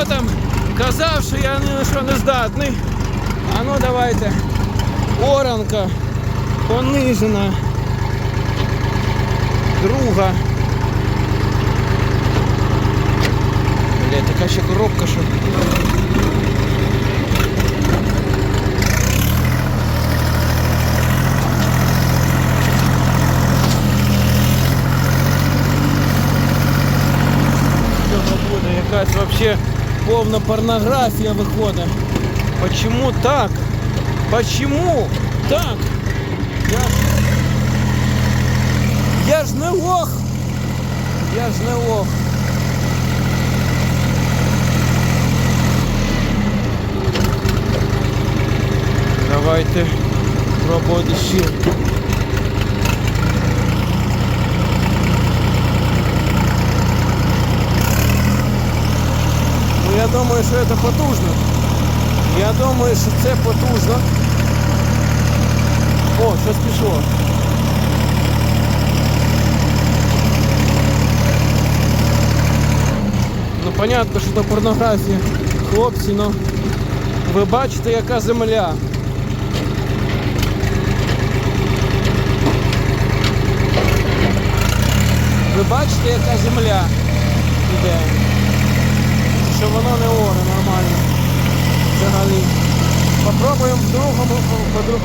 хто там казав, що я ні на що не здатний. А ну давайте. Оранка понижена. Друга. Блять, така ще коробка, що. Якась вообще повна порнографія виходить. Почему так? Почему так? Я ж, я ж не лох. Я ж не лох. Давайте пробувати ще. Ну я думаю, що це потужно. Я думаю, що це потужно. О, щось пішло. Ну понятно, що це порнографія. Хлопці, ну ви бачите, яка земля. Ви бачите, яка земля іде. Що воно не оре нормально. Взагалі. Попробуємо в другому,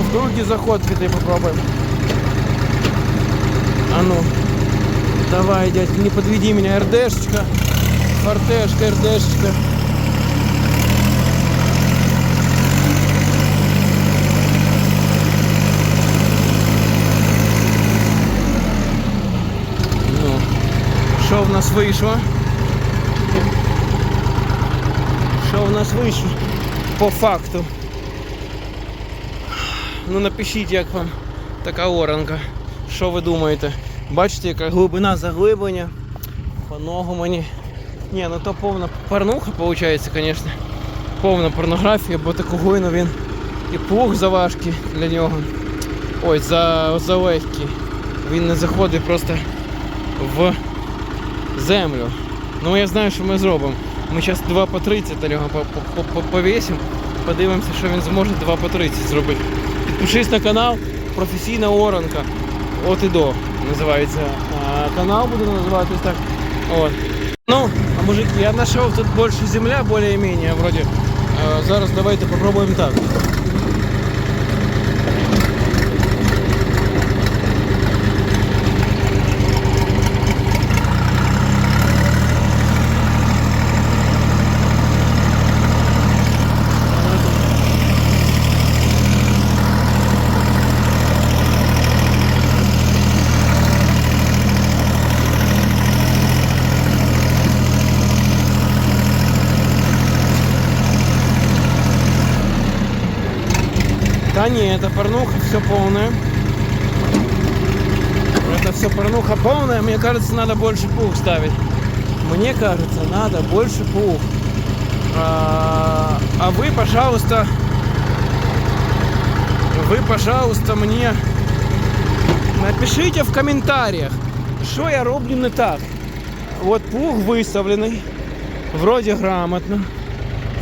в, другий заход піти попробуємо. А ну. Давай, дядь, не подведи меня, РДшечка. Фортешка, РДшечка. Ну, що в нас вийшло? Що в нас вийшло? По факту. Ну напишіть, як вам така оранка. Що ви думаєте? Бачите, яка глибина заглиблення. По ногу мені. Ні, ну то повна порнуха виходить, звісно. Повна порнографія, бо такого ну, він і плуг заважкий для нього. Ой, за, за легкий. Він не заходить просто в землю. Ну я знаю, що ми зробимо. Ми зараз 2 по 30 на нього по- по- по- повісимо. Подивимося, що він зможе 2 по 30 зробити. Підпишись на канал Професійна Оранка. От і до називається. Канал буде називатись так. От. Ну, а мужики, я знайшов тут більше земля, більш-менш, вроді. Зараз давайте попробуємо так. Да не, это порнуха все полная. Это все порнуха полная. Мне кажется, надо больше пух ставить. Мне кажется, надо больше пух. А, а вы, пожалуйста, вы, пожалуйста, мне напишите в комментариях, что я роблю не так. Вот пух виставлений. Вроде грамотно.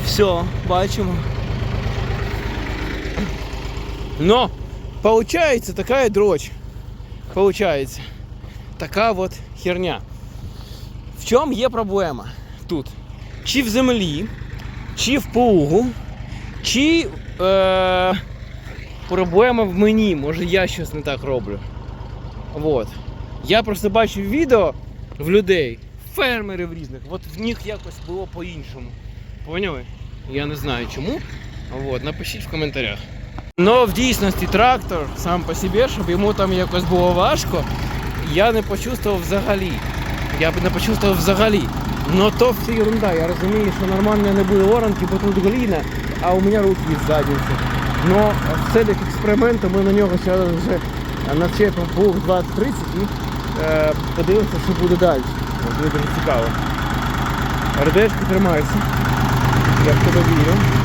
Все, бачимо. Но получается такая дрочь. Получается. Така от херня. В чому є проблема тут? Чи в землі, чи в плугу, чи е, проблема в мені. Може я щось не так роблю. Вот. Я просто бачив відео в людей, фермерів різних, от в них якось було по-іншому. Поняли? Я не знаю чому. Вот. Напишіть в коментарях. Но в дійсності трактор сам по собі, щоб йому там якось було важко, я не почувствував взагалі. Я б не почувствував взагалі. Но то все ерунда. Я розумію, що нормально не буде оранки, бо тут гліна, а у мене руки в задниці. Но в целях експерименту ми на нього зараз вже начепимо плуг 20-30 і е, подивимося, що буде далі. Мені дуже цікаво. РДшки тримайся. Я в тебе вірю.